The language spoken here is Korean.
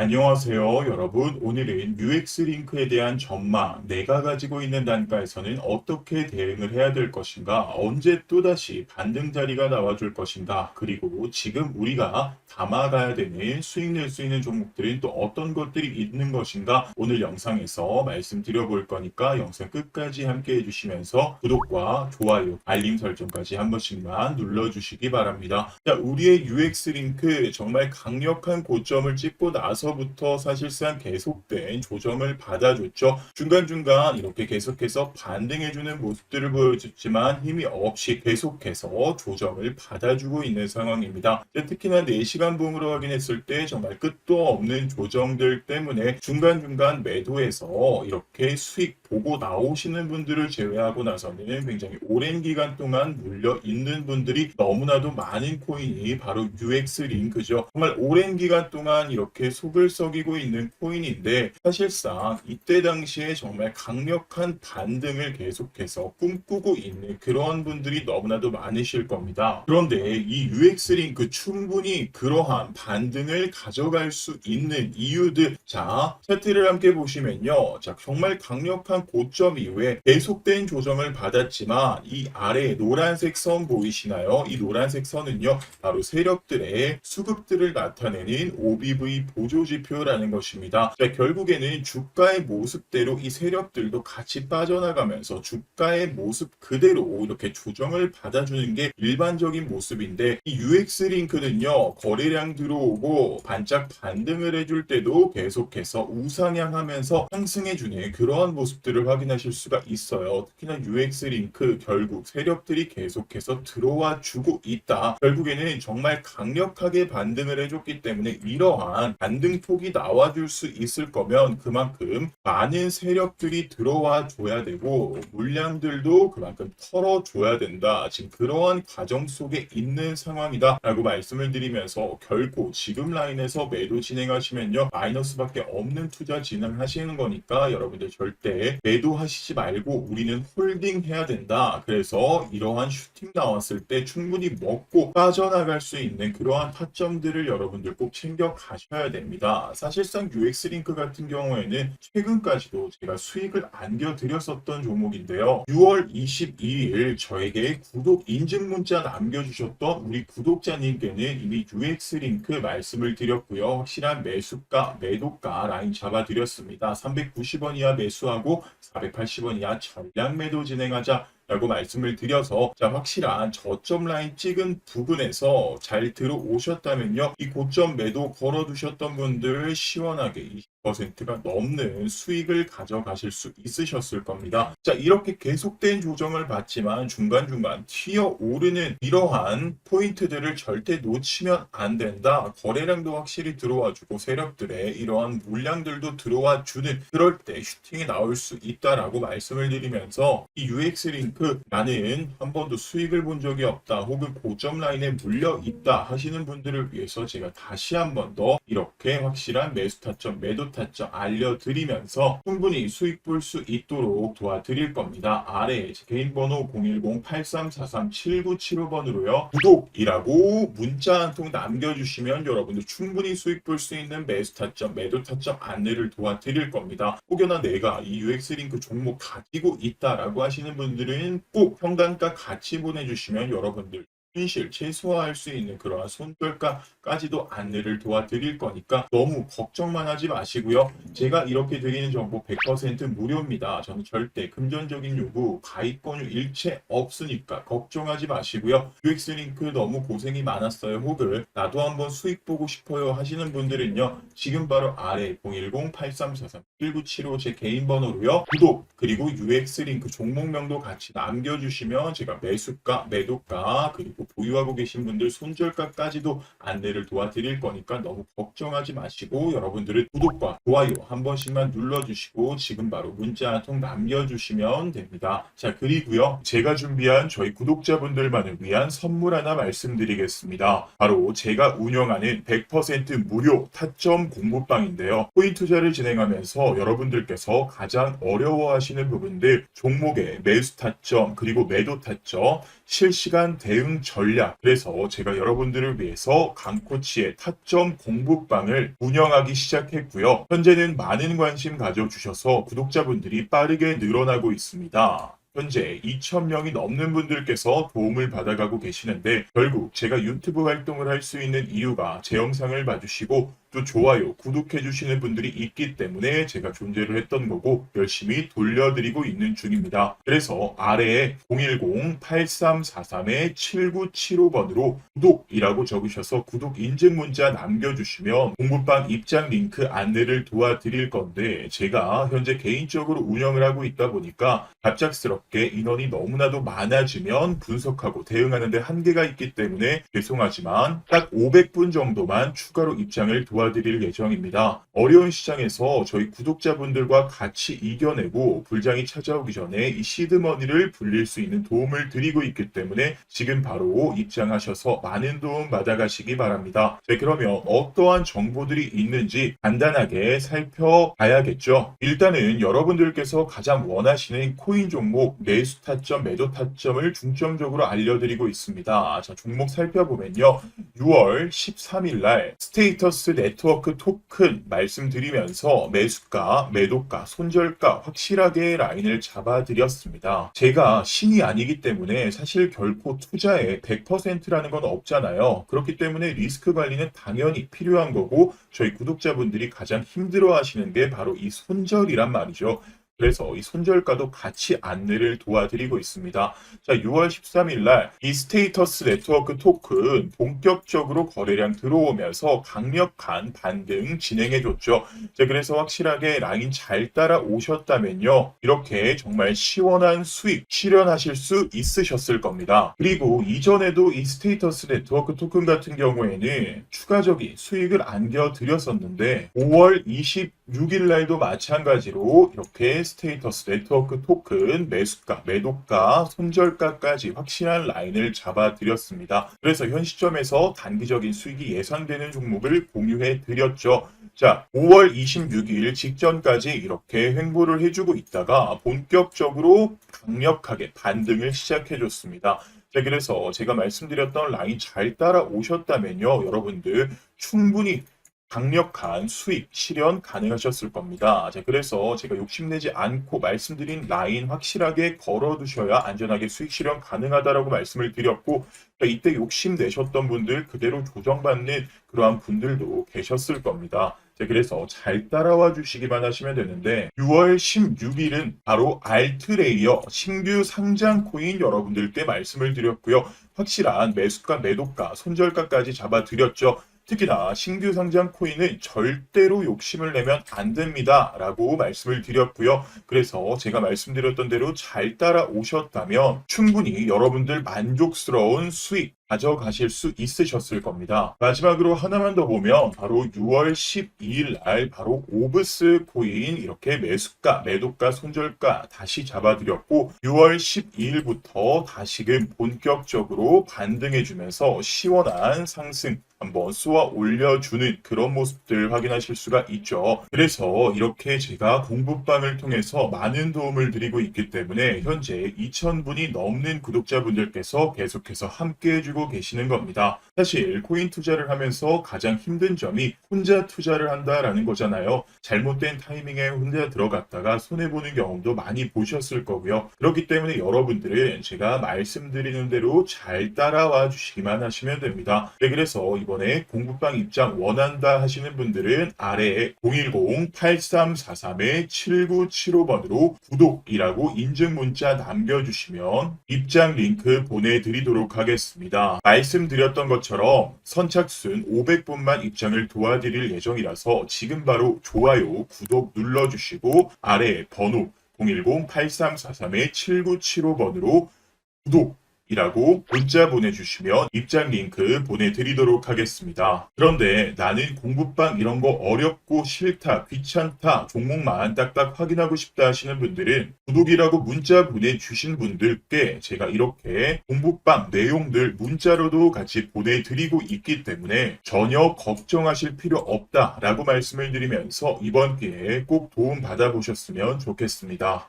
안녕하세요, 여러분. 오늘은 UX 링크에 대한 전망, 내가 가지고 있는 단가에서는 어떻게 대응을 해야 될 것인가, 언제 또다시 반등 자리가 나와줄 것인가, 그리고 지금 우리가 담아가야 되는 수익 낼 수 있는 종목들은 또 어떤 것들이 있는 것인가, 오늘 영상에서 말씀드려 볼 거니까 영상 끝까지 함께 해주시면서 구독과 좋아요, 알림 설정까지 한 번씩만 눌러주시기 바랍니다. 자, 우리의 UX 링크 정말 강력한 고점을 찍고 나서 부터 사실상 계속된 조정을 받아줬죠. 중간중간 이렇게 계속해서 반등해주는 모습들을 보여줬지만 힘이 없이 계속해서 조정을 받아주고 있는 상황입니다. 자, 특히나 4시간 봉으로 확인했을 때 정말 끝도 없는 조정들 때문에 중간중간 매도해서 이렇게 수익 보고 나오시는 분들을 제외하고 나서는 굉장히 오랜 기간 동안 물려 있는 분들이 너무나도 많은 코인이 바로 UX 링크죠. 정말 오랜 기간 동안 이렇게 속을 썩이고 있는 코인인데 사실상 이때 당시에 정말 강력한 반등을 계속해서 꿈꾸고 있는 그런 분들이 너무나도 많으실 겁니다. 그런데 이 UX 링크 충분히 그러한 반등을 가져갈 수 있는 이유들 자 차트를 함께 보시면요. 자 정말 강력한 고점 이후에 계속된 조정을 받았지만 이 아래 노란색 선 보이시나요? 이 노란색 선은요. 바로 세력들의 수급들을 나타내는 OBV 보조 지표라는 것입니다. 자, 결국에는 주가의 모습대로 이 세력들도 같이 빠져나가면서 주가의 모습 그대로 이렇게 조정을 받아주는 게 일반적인 모습인데 이 UX 링크는요. 거래량 들어오고 반짝 반등을 해줄 때도 계속해서 우상향하면서 상승해주는 그러한 모습들을 확인하실 수가 있어요. 특히나 UX 링크 결국 세력들이 계속해서 들어와 주고 있다. 결국에는 정말 강력하게 반등을 해줬기 때문에 이러한 반등 폭이 나와줄 수 있을 거면 그만큼 많은 세력들이 들어와 줘야 되고 물량들도 그만큼 털어줘야 된다. 지금 그러한 과정 속에 있는 상황이다. 라고 말씀을 드리면서 결코 지금 라인에서 매도 진행하시면요. 마이너스밖에 없는 투자 진행하시는 거니까 여러분들 절대 매도하시지 말고 우리는 홀딩 해야 된다. 그래서 이러한 슈팅 나왔을 때 충분히 먹고 빠져나갈 수 있는 그러한 타점들을 여러분들 꼭 챙겨 가셔야 됩니다. 사실상 UX 링크 같은 경우에는 최근까지도 제가 수익을 안겨드렸었던 종목인데요. 6월 22일 저에게 구독 인증 문자 남겨주셨던 우리 구독자님께는 이미 UX 링크 말씀을 드렸고요. 확실한 매수가, 매도가 라인 잡아드렸습니다. 390원 이하 매수하고 480원 이하 전량 매도 진행하자. 라고 말씀을 드려서 자 확실한 저점 라인 찍은 부분에서 잘 들어오셨다면요. 이 고점 매도 걸어두셨던 분들 시원하게 20%가 넘는 수익을 가져가실 수 있으셨을 겁니다. 자 이렇게 계속된 조정을 받지만 중간중간 튀어 오르는 이러한 포인트들을 절대 놓치면 안 된다. 거래량도 확실히 들어와주고 세력들의 이러한 물량들도 들어와 주는 그럴 때 슈팅이 나올 수 있다라고 말씀을 드리면서 이 UX 링크 나는 한 번도 수익을 본 적이 없다 혹은 고점 라인에 물려 있다 하시는 분들을 위해서 제가 다시 한 번 더 이렇게 확실한 매수 타점 매도 타점 알려드리면서 충분히 수익 볼 수 있도록 도와드릴 겁니다. 아래 제 개인 번호 010-8343-7975번으로요 구독이라고 문자 한 통 남겨주시면 여러분들 충분히 수익 볼 수 있는 매수 타점 매도 타점 안내를 도와드릴 겁니다. 혹여나 내가 이 UX 링크 종목 가지고 있다라고 하시는 분들은 꼭 평단가 같이 보내주시면 여러분들 손실 최소화할 수 있는 그러한 손절가까지도 안내를 도와드릴 거니까 너무 걱정만 하지 마시고요. 제가 이렇게 드리는 정보 100% 무료입니다. 저는 절대 금전적인 요구, 가입권유 일체 없으니까 걱정하지 마시고요. UX링크 너무 고생이 많았어요. 혹은 나도 한번 수익 보고 싶어요 하시는 분들은요. 지금 바로 아래 010-8343-1975 제 개인 번호로요. 구독 그리고 UX링크 종목명도 같이 남겨주시면 제가 매수가, 매도가 그리고 보유하고 계신 분들 손절가까지도 안내를 도와드릴 거니까 너무 걱정하지 마시고 여러분들은 구독과 좋아요 한 번씩만 눌러주시고 지금 바로 문자 한 통 남겨주시면 됩니다. 자 그리고요 제가 준비한 저희 구독자분들만을 위한 선물 하나 말씀드리겠습니다. 바로 제가 운영하는 100% 무료 타점 공부방인데요. 코인 투자를 진행하면서 여러분들께서 가장 어려워하시는 부분들 종목의 매수 타점 그리고 매도 타점 실시간 대응 전략. 그래서 제가 여러분들을 위해서 강코치의 타점 공부방을 운영하기 시작했고요. 현재는 많은 관심 가져주셔서 구독자분들이 빠르게 늘어나고 있습니다. 현재 2,000명이 넘는 분들께서 도움을 받아가고 계시는데 결국 제가 유튜브 활동을 할 수 있는 이유가 제 영상을 봐주시고 또 좋아요, 구독해 주시는 분들이 있기 때문에 제가 존재를 했던 거고 열심히 돌려드리고 있는 중입니다. 그래서 아래에 010-8343-7975번으로 구독이라고 적으셔서 구독 인증 문자 남겨주시면 공부방 입장 링크 안내를 도와드릴 건데 제가 현재 개인적으로 운영을 하고 있다 보니까 갑작스럽게 인원이 너무나도 많아지면 분석하고 대응하는데 한계가 있기 때문에 죄송하지만 딱 500분 정도만 추가로 입장을 도와드립니다. 도와드릴 예정입니다. 어려운 시장에서 저희 구독자분들과 같이 이겨내고 불장이 찾아오기 전에 이 시드머니를 불릴 수 있는 도움을 드리고 있기 때문에 지금 바로 입장하셔서 많은 도움 받아가시기 바랍니다. 네, 그러면 어떠한 정보들이 있는지 간단하게 살펴봐야겠죠. 일단은 여러분들께서 가장 원하시는 코인 종목 매수 타점, 매도 타점을 중점적으로 알려드리고 있습니다. 자, 종목 살펴보면요. 6월 13일 날 스테이터스 네트워크 토큰 말씀드리면서 매수가, 매도가, 손절가 확실하게 라인을 잡아드렸습니다. 제가 신이 아니기 때문에 사실 결코 투자에 100%라는 건 없잖아요. 그렇기 때문에 리스크 관리는 당연히 필요한 거고 저희 구독자분들이 가장 힘들어 하시는 게 바로 이 손절이란 말이죠. 그래서 이 손절가도 같이 안내를 도와드리고 있습니다. 자, 6월 13일 날 이 스테이터스 네트워크 토큰 본격적으로 거래량 들어오면서 강력한 반등 진행해 줬죠. 자, 그래서 확실하게 라인 잘 따라 오셨다면요. 이렇게 정말 시원한 수익 실현하실 수 있으셨을 겁니다. 그리고 이전에도 이 스테이터스 네트워크 토큰 같은 경우에는 추가적인 수익을 안겨 드렸었는데 5월 26일 날도 마찬가지로 이렇게 스테이터스 네트워크 토큰 매수가, 매도가, 손절가까지 확실한 라인을 잡아드렸습니다. 그래서 현 시점에서 단기적인 수익이 예상되는 종목을 공유해 드렸죠. 자, 5월 26일 직전까지 이렇게 횡보를 해주고 있다가 본격적으로 강력하게 반등을 시작해줬습니다. 자, 그래서 제가 말씀드렸던 라인 잘 따라오셨다면요, 여러분들 충분히 강력한 수익 실현 가능하셨을 겁니다. 자, 그래서 제가 욕심내지 않고 말씀드린 라인 확실하게 걸어두셔야 안전하게 수익 실현 가능하다라고 말씀을 드렸고, 이때 욕심 내셨던 분들 그대로 조정받는 그러한 분들도 계셨을 겁니다. 자, 그래서 잘 따라와 주시기만 하시면 되는데 6월 16일은 바로 알트레이어 신규 상장 코인 여러분들께 말씀을 드렸고요. 확실한 매수가, 매도가, 손절가까지 잡아드렸죠. 특히나 신규 상장 코인은 절대로 욕심을 내면 안 됩니다. 라고 말씀을 드렸고요. 그래서 제가 말씀드렸던 대로 잘 따라오셨다면 충분히 여러분들 만족스러운 수익, 가져가실 수 있으셨을 겁니다. 마지막으로 하나만 더 보면 바로 6월 12일 날 바로 오브스 코인 이렇게 매수가, 매도가, 손절가 다시 잡아드렸고 6월 12일부터 다시금 본격적으로 반등해주면서 시원한 상승 한번 쏘아 올려주는 그런 모습들 확인하실 수가 있죠. 그래서 이렇게 제가 공부방을 통해서 많은 도움을 드리고 있기 때문에 현재 2,000분이 넘는 구독자분들께서 계속해서 함께 해주고 계시는 겁니다. 사실 코인 투자를 하면서 가장 힘든 점이 혼자 투자를 한다라는 거잖아요. 잘못된 타이밍에 혼자 들어갔다가 손해보는 경험도 많이 보셨을 거고요. 그렇기 때문에 여러분들은 제가 말씀드리는 대로 잘 따라와 주시기만 하시면 됩니다. 네, 그래서 이번에 공부방 입장 원한다 하시는 분들은 아래에 010-8343-7975번으로 구독이라고 인증 문자 남겨주시면 입장 링크 보내드리도록 하겠 말씀드렸던 것처럼 선착순 500분만 입장을 도와드릴 예정이라서 지금 바로 좋아요, 구독 눌러주시고 아래 번호 010-8343-7975번으로 구독 이라고 문자 보내주시면 입장 링크 보내드리도록 하겠습니다. 그런데 나는 공부방 이런 거 어렵고 싫다, 귀찮다, 종목만 딱딱 확인하고 싶다 하시는 분들은 구독이라고 문자 보내주신 분들께 제가 이렇게 공부방 내용들 문자로도 같이 보내드리고 있기 때문에 전혀 걱정하실 필요 없다라고 말씀을 드리면서 이번 기회에 꼭 도움 받아보셨으면 좋겠습니다.